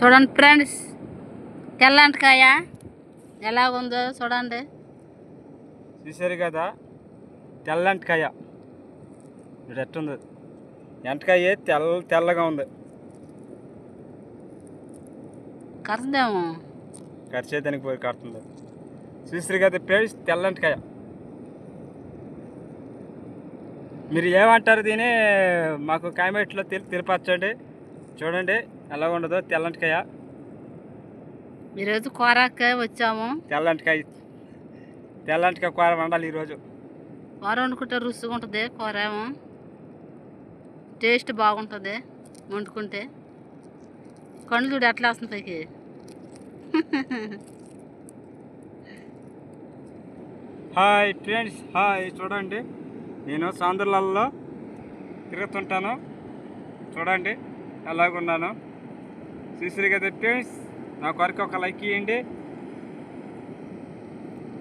చూడండి ఫ్రెండ్స్. తెల్లంటకాయ ఎలాగుందో చూడండి. చూసారు కదా? తెల్లంటికాయ ఇప్పుడు ఎట్టుంది? ఎంటకాయ తెల్ల తెల్లగా ఉంది. కరదేమో. కరిచేదానికి పోయి కడుతుంది. చూసారు కదా ఫ్రెండ్స్? తెల్లంటికాయ మీరు ఏమంటారు దీని మాకు కామెంట్లో తెలి తెలిపచ్చండి. చూడండి ఎలా ఉండదో తెల్లంటికాయ. ఈరోజు కూరకే వచ్చాము. తెల్లంటికాయ. తెల్లంటికాయ కూర వండాలి ఈరోజు. కూర వండుకుంటే రుచిగా ఉంటుంది కూర ఏమో టేస్ట్ బాగుంటుంది వండుకుంటే. కళ్ళు చూడు ఎట్లా వస్తుంది పైకి. Hi friends hi. చూడండి నేను సాంద్రలలో తిరుగుతుంటాను. చూడండి ఎలాగున్నాను చూసిరు కదా ఫ్రెండ్స్ నా కొరకు ఒక లైక్ ఇవ్వండి